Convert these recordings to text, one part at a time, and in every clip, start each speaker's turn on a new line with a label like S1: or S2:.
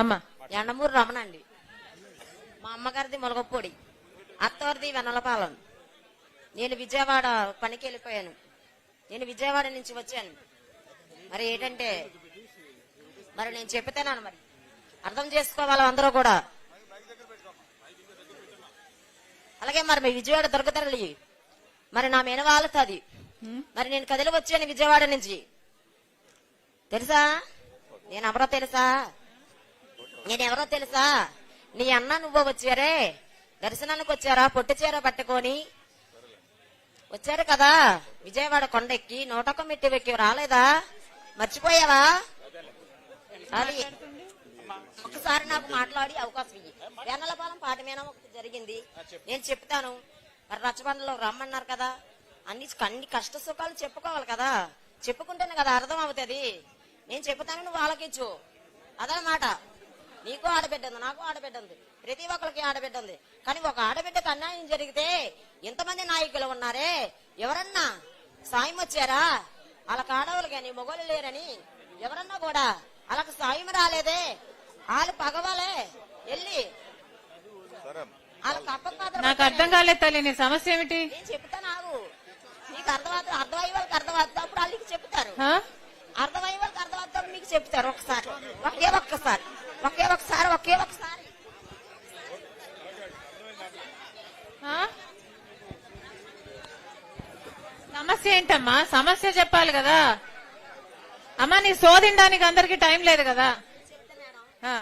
S1: అమ్మా
S2: ఎండమూరు రమణ అండి మా అమ్మగారిది మొలగపొడి. అత్తవారిది వెన్నలపాలెం. నేను విజయవాడ పనికి వెళ్ళిపోయాను. నేను విజయవాడ నుంచి వచ్చాను. మరి ఏంటంటే మరి నేను చెప్తాను మరి. అర్థం చేసుకోవాలి అందరూ కూడా? అలాగే మరి మీ విజయవాడ దొరకతరలి మరి నా మీద వాళ్తుంది మరి నేను కదిలి వచ్చాను విజయవాడ నుంచి. తెలుసా? నేను ఎవరో తెలుసా? నేనెవరో తెలుసా? నీ అన్న నువ్వు వచ్చారే? దర్శనానికి వచ్చారా పొట్టి చీర పట్టుకొని? వచ్చారు కదా? విజయవాడ కొండెక్కి నూటొక్క మెట్టి ఎక్కి రాలేదా? మర్చిపోయావా? అది ఒకసారి నాకు మాట్లాడి అవకాశం ఇయ్యి. వేనలపాలెం పాట మీద ఒకటి జరిగింది. నేను చెప్తాను. మరి రచ్చబండలో రమ్మన్నారు కదా. అన్ని అన్ని కష్ట సుఖాలు చెప్పుకోవాలి కదా. చెప్పుకుంటేనే కదా అర్థం అవుతుంది. నేను చెప్తాను నువ్వు ఆలకించు అదనమాట. నీకు ఆడబిడ్డ ఉంది నాకు ఆడబిడ్డ ఉంది. ప్రతి ఒక్కరికి ఆడబిడ్డ ఉంది. కానీ ఒక ఆడబిడ్డకు అన్యాయం జరిగితే ఎంతమంది నాయకులు ఉన్నారే ఎవరన్నా సాయం వచ్చారా? వాళ్ళకి ఆడవాళ్ళు కానీ మొగోళ్ళు లేరని ఎవరన్నా కూడా వాళ్ళకి సాయం రాలేదే. వాళ్ళు పగవాలే. వెళ్ళి.
S1: నాకు అర్థం కాలేదు తల్లి నీ సమస్య ఏమిటి?
S2: నేను చెప్తాను నీకు అర్థమవుతుంది అర్థమయ్యే వాళ్ళకి అర్థమవుతుంది. అప్పుడు వాళ్ళకి చెప్తారు? అర్థమయ్యే వాళ్ళకి చెప్తారు ఒకసారి. ఒకే ఒక్కసారి. ఒకే ఒకసారి ఒకే ఒకసారి?
S1: సమస్య ఏంటమ్మా? సమస్య చెప్పాలి కదా. అమ్మా నీ శోధించడానికి అందరికి టైం లేదు కదా.
S2: మేడం
S1: ఆ.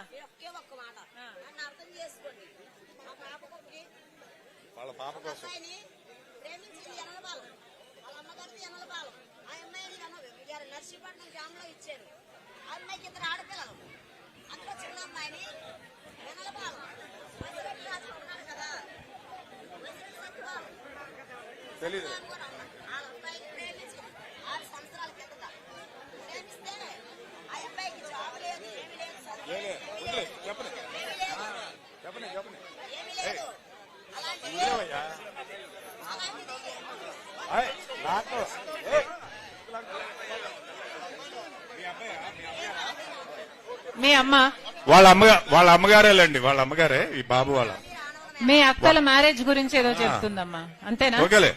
S2: మీ
S1: అమ్మ?
S3: వాళ్ళ అమ్మగా వాళ్ళ అమ్మగారేలండి వాళ్ళ అమ్మగారే ఈ బాబు వాళ్ళ.
S1: మీ అక్కల మ్యారేజ్ గురించి ఏదో చెప్తుందమ్మా. అంతేనా?
S3: ఓకేలే.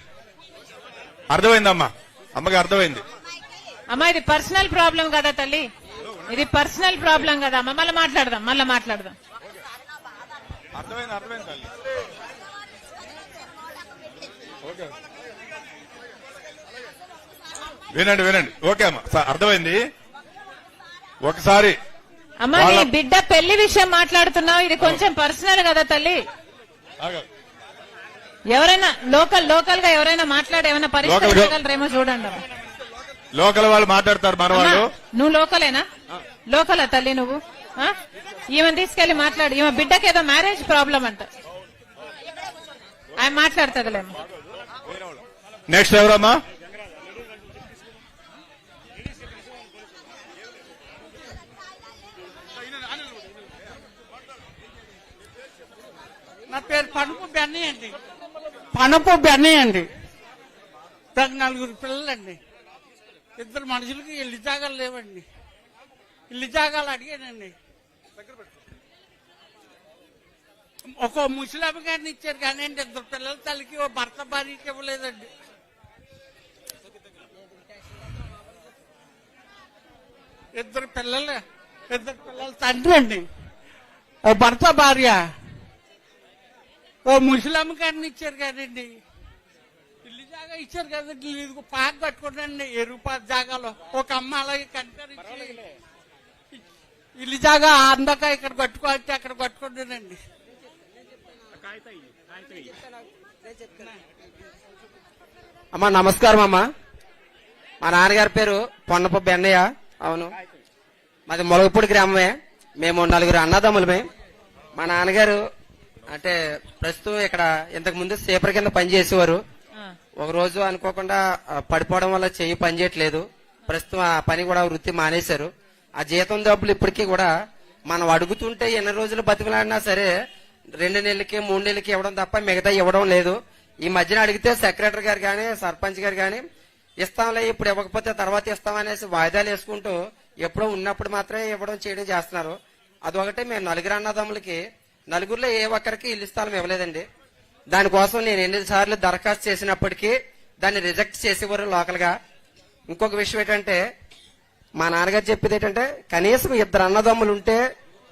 S3: అర్థమైందమ్మా. అమ్మకి అర్థమైంది.
S1: అమ్మా ఇది పర్సనల్ ప్రాబ్లం కదా తల్లి. ఇది పర్సనల్ ప్రాబ్లం కదా అమ్మ. మళ్ళీ మాట్లాడదాం మళ్ళీ మాట్లాడదాం.
S3: అర్థమైంది అర్థమైంది తల్లి. ఓకే. వినండి వినండి. ఓకే అమ్మా. అర్థమైంది? ఒకసారి
S1: అమ్మా నీ బిడ్డ పెళ్ళి విషయం మాట్లాడుతున్నావు. ఇది కొంచెం పర్సనల్ కదా తల్లి. ఎవరైనా లోకల్ లోకల్గా ఎవరైనా మాట్లాడి ఏమైనా పరిష్కరించగలరేమో చూడండి.
S3: లోకల్ వాళ్ళు మాట్లాడతారు మన వాళ్ళు.
S1: నువ్వు లోకలేనా? లోకలా తల్లి నువ్వు? ఆ? ఈమెను తీసుకెళ్ళి మాట్లాడు. ఈమె బిడ్డకి ఏదో మ్యారేజ్ ప్రాబ్లం అంట. ఆయన మాట్లాడుతుందిలేమ్మా.
S3: నెక్స్ట్ ఎవరమ్మా?
S4: పేరు పనుపు బెన్నయ్య అండి. పనుపు బెన్నయ్య అండి. నాకు నలుగురు పిల్లలండి. ఇద్దరు మనుషులకి ఇల్లు జాగాలు లేవండి. ఇల్లు జాగాలు అడిగానండి. ఒక ముసలామ గారిని ఇచ్చారు కానీ అండి ఇద్దరు పిల్లల తల్లికి ఓ భర్త భార్యకి ఇవ్వలేదండి. ఇద్దరు పిల్లలు ఇద్దరు పిల్లల తండ్రి అండి. ఓ భర్త భార్య. ఓ ముసలమ్మ గారిని ఇచ్చారు కదండి. ఇల్లు జాగా ఇచ్చారు కదండి. ఇది పాక కట్టుకోండి ఎరువు పాత జాగాలో. ఒక అమ్మ అలాగే కనికరించి ఇల్లు జాగా అందక ఇక్కడ కట్టుకోవచ్చు అక్కడ కట్టుకుంటానండి.
S5: అమ్మా నమస్కారం అమ్మా. మా నాన్నగారి పేరు పొన్నప బెన్నయ్య. అవును. మాది మొలగపూడి గ్రామమే. మేము నలుగురు అన్నదమ్ములమే. మా నాన్నగారు అంటే ప్రస్తుతం ఇక్కడ ఇంతకు ముందు సేపర్ కింద పనిచేసేవారు. ఒక రోజు అనుకోకుండా పడిపోవడం వల్ల చెయ్యి పనిచేయట్లేదు ప్రస్తుతం ఆ పని కూడా వృత్తి మానేశారు. ఆ జీతం డబ్బులు ఇప్పటికీ కూడా మనం అడుగుతుంటే ఎన్ని రోజులు బతికలాడినా సరే రెండు నెలలకి మూడు నెలలకి ఇవ్వడం తప్ప మిగతా ఇవ్వడం లేదు. ఈ మధ్యన అడిగితే సెక్రటరీ గారు కానీ సర్పంచ్ గారు కానీ ఇస్తాంలే ఇప్పుడు ఇవ్వకపోతే తర్వాత ఇస్తామనేసి వాయిదాలు వేసుకుంటూ ఎప్పుడో ఉన్నప్పుడు మాత్రమే ఇవ్వడం చేయడం చేస్తున్నారు. అదొకటి మేము నలుగురు అన్నదమ్ములకి నలుగురిలో ఏ ఒక్కరికి ఇల్లు స్థలం ఇవ్వలేదండి. దానికోసం నేను ఎన్నిసార్లు దరఖాస్తు చేసినప్పటికీ దాన్ని రిజెక్ట్ చేసేవారు లోకల్గా ఇంకొక విషయం ఏంటంటే మా నాన్నగారు చెప్పేది ఏంటంటే కనీసం ఇద్దరు అన్నదమ్ములు ఉంటే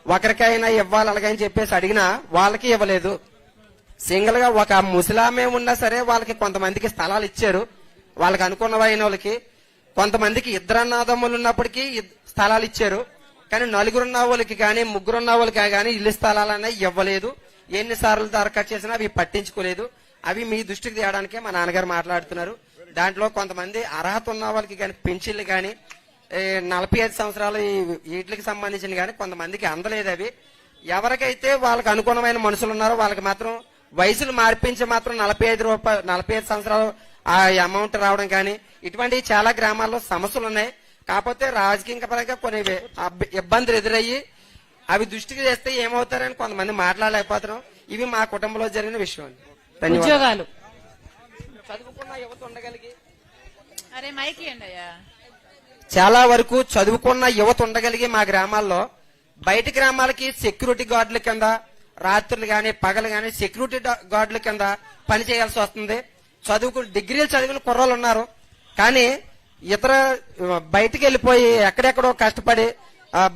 S5: ఒకరికైనా ఇవ్వాలి అలాగని చెప్పేసి అడిగినా వాళ్ళకి ఇవ్వలేదు. సింగిల్గా ఒక ముసలామే ఉన్నా సరే వాళ్ళకి కొంతమందికి స్థలాలు ఇచ్చారు. వాళ్ళకి అనుకున్న వాళ్ళకి కొంతమందికి ఇద్దరు అన్నదమ్ములు ఉన్నప్పటికీ స్థలాలు ఇచ్చారు. కానీ నలుగురున్న వాళ్ళకి కానీ ముగ్గురున్న వాళ్ళకి కానీ ఇల్లు స్థలాలనే ఇవ్వలేదు. ఎన్నిసార్లు దరఖాస్తు చేసినా అవి పట్టించుకోలేదు. అవి మీ దృష్టికి తేయడానికే మా నాన్నగారు మాట్లాడుతున్నారు. దాంట్లో కొంతమంది అర్హత ఉన్న వాళ్ళకి కానీ పెన్షన్లు కానీ నలభై ఐదు సంవత్సరాలు వీటికి సంబంధించిన కానీ కొంతమందికి అందలేదు అవి. ఎవరికైతే వాళ్ళకి అనుగుణమైన మనుషులు ఉన్నారో వాళ్ళకి మాత్రం వయసులు మార్పించి మాత్రం నలభై ఐదు రూపాయలు నలభై ఐదు సంవత్సరాలు ఆ అమౌంట్ రావడం కానీ ఇటువంటి చాలా గ్రామాల్లో సమస్యలు ఉన్నాయి. కాకపోతే రాజకీయ పరంగా కొన్ని ఇబ్బందులు ఎదురయ్యి అవి దృష్టికి తెస్తే ఏమవుతారని కొంతమంది మాట్లాడలేకపోతున్నాం. ఇవి మా కుటుంబంలో జరిగిన విషయం అండి. ధన్యవాదాలు.
S1: ఉద్యోగాలు.
S5: చదువుకున్న యువత ఉండగలిగి.
S1: అరే మైకి
S5: చాలా వరకు చదువుకున్న యువత ఉండగలిగి మా గ్రామాల్లో బయట గ్రామాలకి సెక్యూరిటీ గార్డుల కింద రాత్రులు గాని పగలు గాని సెక్యూరిటీ గార్డుల కింద పని చేయాల్సి వస్తుంది. చదువుకు డిగ్రీలు చదివిన కుర్రోళ్ళు ఉన్నారు. కానీ ఇతర బయటికి వెళ్ళిపోయి ఎక్కడెక్కడో కష్టపడి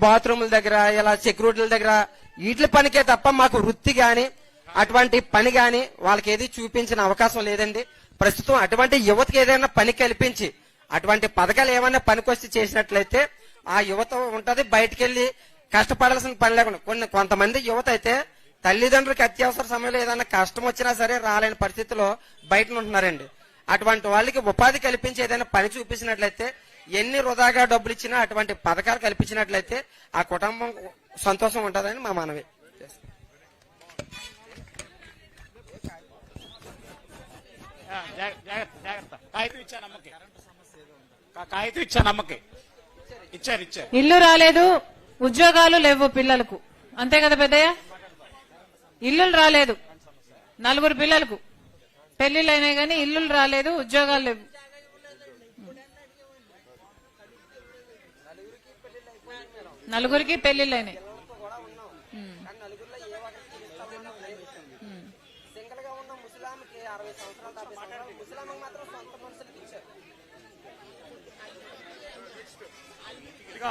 S5: బాత్రూముల దగ్గర ఇలా సెక్యూరిటీల దగ్గర వీటి పనికే తప్ప మాకు వృత్తి గాని అటువంటి పని గాని వాళ్ళకి ఏది చూపించిన అవకాశం లేదండి. ప్రస్తుతం అటువంటి యువతకి ఏదైనా పని కల్పించి అటువంటి పథకాలు ఏమైనా పనికొచ్చి చేసినట్లయితే ఆ యువత ఉంటది బయటికి కష్టపడాల్సిన పని లేకుండా. కొన్ని కొంతమంది యువత అయితే తల్లిదండ్రులకి అత్యవసర సమయంలో ఏదైనా కష్టం వచ్చినా సరే రాలేని పరిస్థితిలో బయట ఉంటున్నారండి అటువంటి వాళ్ళకి ఉపాధి కల్పించి ఏదైనా పని చూపించినట్లయితే ఎన్ని వృధాగా డబ్బులు ఇచ్చినా అటువంటి పథకాలు కల్పించినట్లయితే ఆ కుటుంబం సంతోషం ఉంటుందని మా మనవి.
S6: కాగితం ఇచ్చాను అమ్మకి ఇచ్చారు ఇచ్చారు.
S1: ఇల్లు రాలేదు ఉద్యోగాలు లేవు పిల్లలకు. అంతే కదా పెద్దయ్య? ఇల్లులు రాలేదు నలుగురు పిల్లలకు. పెళ్ళిళ్ళు అయినాయి కానీ ఇల్లులు రాలేదు ఉద్యోగాలు లేవు. నలుగురికి పెళ్ళిళ్ళు అయినాయి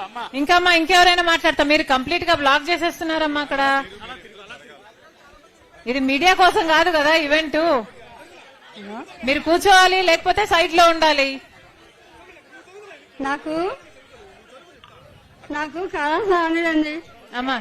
S6: అమ్మ
S1: ఇంకా అమ్మా ఇంకెవరైనా మాట్లాడతా? మీరు కంప్లీట్గా బ్లాక్ చేసేస్తున్నారమ్మా అక్కడ. ఇది మీడియా కోసం కాదు కదా ఈవెంట్ మీరు కూర్చోవాలి లేకపోతే సైడ్లో ఉండాలి.
S7: నాకు నాకు సాగుందండి
S1: అమ్మా.